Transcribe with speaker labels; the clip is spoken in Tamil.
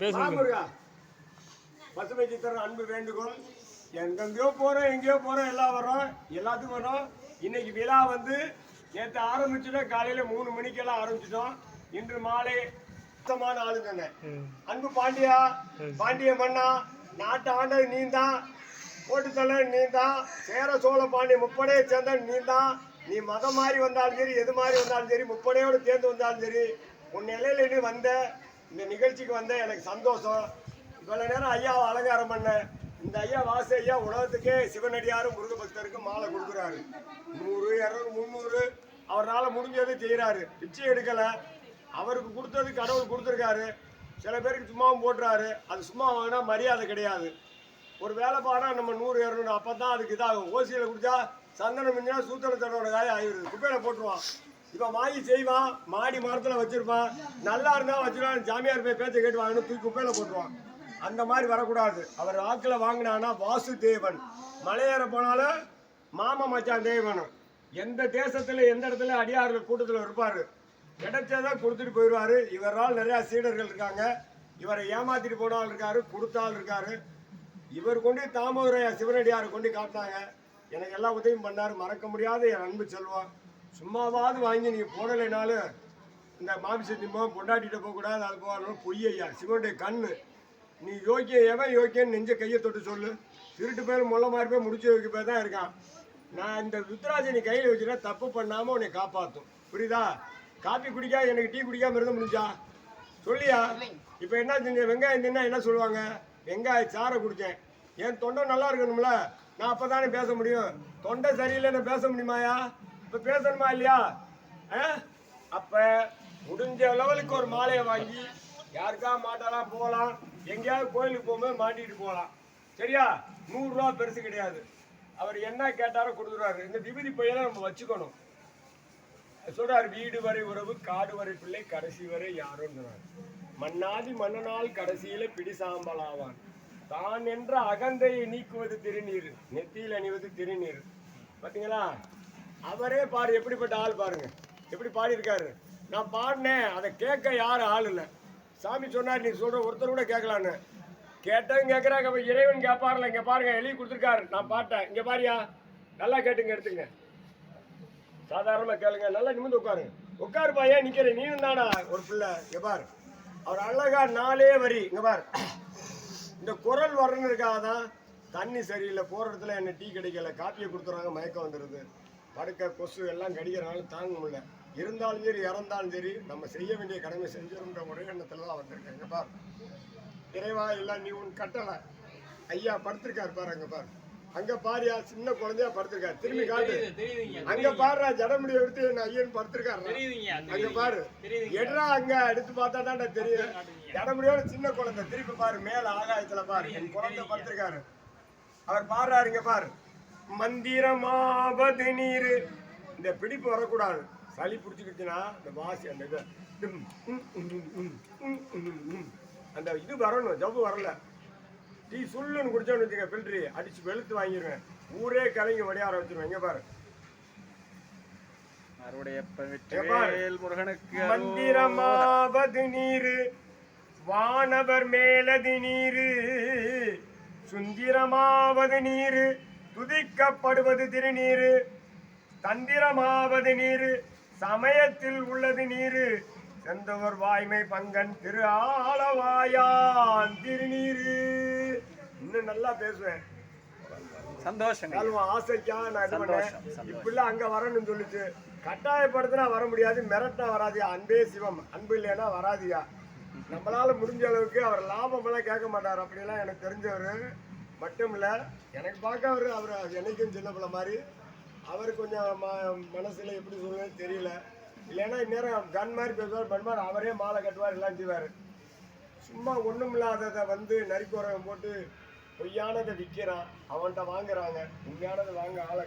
Speaker 1: பேசுங்க.
Speaker 2: பசுமை சித்திரம் அன்பு வேண்டுகோள். எங்கெங்கேயோ போறோம் எங்கேயோ போறோம் எல்லாம் வரோம் எல்லாத்துக்கும் வரோம் இன்னைக்கு விழா வந்து நேற்று ஆரம்பிச்சிட்டோம் காலையில மூணு மணிக்கெல்லாம் ஆரம்பிச்சிட்டோம். இன்று மாலை சுத்தமான ஆளுங்க. அன்பு பாண்டியா பாண்டிய மன்னா நாட்டு ஆண்டது நீ தான் போட்டுத்தல நீ தான் சேர சோழ பாண்டிய முப்படையை சேர்ந்த நீ தான் நீ மதம் மாறி வந்தாலும் சரி எது மாதிரி வந்தாலும் சரி முப்படையோடு சேர்ந்து வந்தாலும் சரி உன் நிலையில நீ வந்த இந்த நிகழ்ச்சிக்கு வந்த எனக்கு சந்தோஷம். இவ்வளோ நேரம் ஐயாவை அலங்காரம் பண்ண இந்த ஐயா வாச ஐயா உலகத்துக்கே சிவனடியாரும் முருக பக்தருக்கு மாலை கொடுக்குறாரு. நூறு இரநூறு முந்நூறு அவரால் முடிஞ்சதை செய்கிறாரு பிச்சை எடுக்கலை. அவருக்கு கொடுத்தது கடவுள் கொடுத்துருக்காரு. சில பேருக்கு சும்மாவும் போட்டுறாரு. அது சும்மா வாங்கினா மரியாதை கிடையாது. ஒரு வேலை பாடா நம்ம நூறு இரநூறு அப்போ தான் அதுக்கு இதாகும். ஓசியில் குடிச்சா சந்தனம் மிஞ்சினா சூத்தன தடவை காய ஆயிடுது. குப்பையில் போட்டுருவான். இவன் வாங்கி செய்வான் மாடி மரத்தில் வச்சிருப்பான் நல்லா இருந்தால் வச்சிருவான் ஜாமியார் போய் பேச்சை கேட்டு வாங்கணும் தூக்கி குப்பையில் போட்டுருவான் அந்த மாதிரி வரக்கூடாது. அவர் வாக்கில் வாங்கினானா வாசு தேவன். மலையேற போனாலும் மாம மச்சான் தேவனும் எந்த தேசத்தில் எந்த இடத்துல அடியார்கள் கூட்டத்தில் இருப்பார் கிடைச்சதான் கொடுத்துட்டு போயிடுவார். இவரால் நிறையா சீடர்கள் இருக்காங்க. இவரை ஏமாத்திட்டு போனால் இருக்காரு கொடுத்தால் இருக்காரு. இவர் கொண்டு தாமோதரையா சிவனடியாரை கொண்டு காட்டினாங்க. எனக்கு எல்லா உதவியும் பண்ணார். மறக்க முடியாத என் அன்பு செல்வான் சும்மாவாவது வாங்கி நீங்கள் போடலைனாலும் இந்த மாமிச திம்பம் பொண்டாட்டிகிட்ட போகக்கூடாது அது போகணும் பொய் ஐயா. சிவனுடைய கண்ணு. நீ யோக்கிய எவன் யோக்கியன்னு நெஞ்ச கையை தொட்டு சொல்லு. திருட்டு பேர் முள்ள மாதிரி போய் முடிச்சு வைக்க போய் தான் இருக்கான். நான் இந்த ருத்ராஜனை நீ கையில் வச்சுட்டா தப்பு பண்ணாமல் உன்னை காப்பாற்றும் புரியுதா? காப்பி குடிக்கா எனக்கு டீ குடிக்காம இருந்த முடிஞ்சா? சொல்லியா? இப்போ என்ன செஞ்ச வெங்காயம் தின்னா என்ன சொல்லுவாங்க? வெங்காய சாரை குடித்தேன் என் தொண்டை நல்லா இருக்கணும்ல? நான் அப்போ தானே பேச முடியும். தொண்டை சரியில்லை நான் பேச முடியுமாயா? இப்போ பேசணுமா இல்லையா? ஆ? அப்போ முடிஞ்ச லெவலுக்கு ஒரு மாலையை வாங்கி யாருக்கா மாட்டாலாம் போகலாம் எங்கேயாவது கோயிலுக்கு போகும்போது மாட்டிட்டு போகலாம். சரியா? நூறுரூவா பெருசு கிடையாது. அவர் என்ன கேட்டாரோ கொடுத்துருவாரு. இந்த விபதி பையனை நம்ம வச்சுக்கணும். சொல்றாரு வீடு வரை உறவு காடு வரை பிள்ளை கடைசி வரை யாரோன்றார் மன்னாதி மன்னனால் கடைசியில பிடிசாம்பலாவான் தான் என்ற அகந்தையை நீக்குவது திருநீர் நெத்தியில் அணிவது திருநீர் பார்த்தீங்களா அவரே பாரு எப்படிப்பட்ட ஆள் பாருங்க. எப்படி பாடியிருக்காரு? நான் பாடினேன் அதை கேட்க யாரும் ஆள் இல்லை. சாமி சொன்னார் நீ சொல்கிற ஒருத்தர் கூட கேட்கலான்னு. கேட்டவங்க கேட்குறாங்க அப்போ இறைவன் கேட்பார்ல இங்கே பாருங்க எழுதி கொடுத்துருக்காரு. நான் பாட்டேன். இங்கே பாரியா நல்லா கேட்டுங்க எடுத்துங்க. சாதாரணமாக கேளுங்க நல்லா நிமிந்து உட்காருங்க. உட்காருப்பா ஏன் நிக்கிற? நீயும் தானா? ஒரு பிள்ளை இங்கே பாரு. அவர் அழகா நாலே வரி இங்கே பாரு. இந்த குரல் வரணுக்காக தான் தண்ணி சரியில்லை போகிற இடத்துல என்ன டீ கிடைக்கல காப்பியை கொடுத்துறாங்க மயக்கம் வந்துடுது படுக்க கொசு எல்லாம் கடிக்கிறனால தாங்க முடியல. இருந்தாலும் சரி இறந்தாலும் சரி நம்ம செய்ய வேண்டிய கடமை செஞ்சிருன்ற ஒரே எண்ணத்துல தான் வந்திருக்கேன். இங்க பாரு. இறைவா இல்லை நீ உன் கட்டளை. ஐயா படுத்திருக்காரு பாரு அங்க பாரு. அங்க பாரியா சின்ன குழந்தையா படுத்திருக்காரு. திரும்பி காட்டு. அங்க பாருடா ஜடமுடி எடுத்து என் ஐயன் படுத்திருக்காரு. அங்க பாரு. எட்ரா அங்க எடுத்து பார்த்தா தான்டா தெரியும். ஜடமுடியோட சின்ன குழந்தை. திருப்பி பாரு மேல ஆகாயத்துல பாரு. என் குழந்தை படுத்திருக்காரு. அவர் பாடுறாரு இங்க பாரு. மந்திரமாவது நீரு. இந்த பிடிப்பு வரக்கூடாது. சளி பிடிச்சிக்கிச்சுன்னா இந்த வாசி அந்த இது. அந்த இது வரணும் ஜவ்வு வரல. டீ சுள்ளுன்னு குடிச்சோன்னு வச்சுக்க ஃபில்ட்ரி அடிச்சு வெளுத்து வாங்கிடுவேன் ஊரே கலங்கி வடியார வச்சிருவேன். இங்க பாரு. மந்திரமாவது நீரு. வானவர் மேலது நீரு. சுந்திரமாவது நீரு. துதிக்கப்படுவது திருநீரு தந்திரமாவது நீரு சமயத்தில் உள்ளது நீரு. செந்தவர் வாய்மை பங்கன் திரு ஆளவாயான் திருநீரு. இன்னும் நல்லா பேசுவேன். கால்வா ஆசைக்கா நான்
Speaker 1: சந்தோஷம், சந்தோஷம்.
Speaker 2: இப்படிலாம் அங்க வரணும்னு சொல்லிச்சு. கட்டாயப்படுத்தினா வர முடியாது மிரட்டினா வராதியா அன்பே சிவம். அன்பு இல்லைன்னா வராதியா? நம்மளால முடிஞ்ச அளவுக்கு அவர் லாபம் எல்லாம் கேட்க மாட்டார். அப்படிலாம் எனக்கு தெரிஞ்சவர். மட்டும் இல்லை எனக்கு பார்க்க அவர் அவர் என்னைக்கும் சின்ன பிள்ளை மாதிரி. அவர் கொஞ்சம் ம மனசில் எப்படி சொல்லுன்னு தெரியல. இல்லைன்னா இந்நேரம் கன் மாதிரி பேசுவார் பண்ணுவார். அவரே மாலை கட்டுவார் எல்லாம் செய்வார். சும்மா ஒன்றும் இல்லாததை வந்து நரிக்குறவன் போட்டு பொய்யானதை விற்கிறான் அவன்கிட்ட வாங்குறாங்க. உண்மையானதை வாங்க ஆளை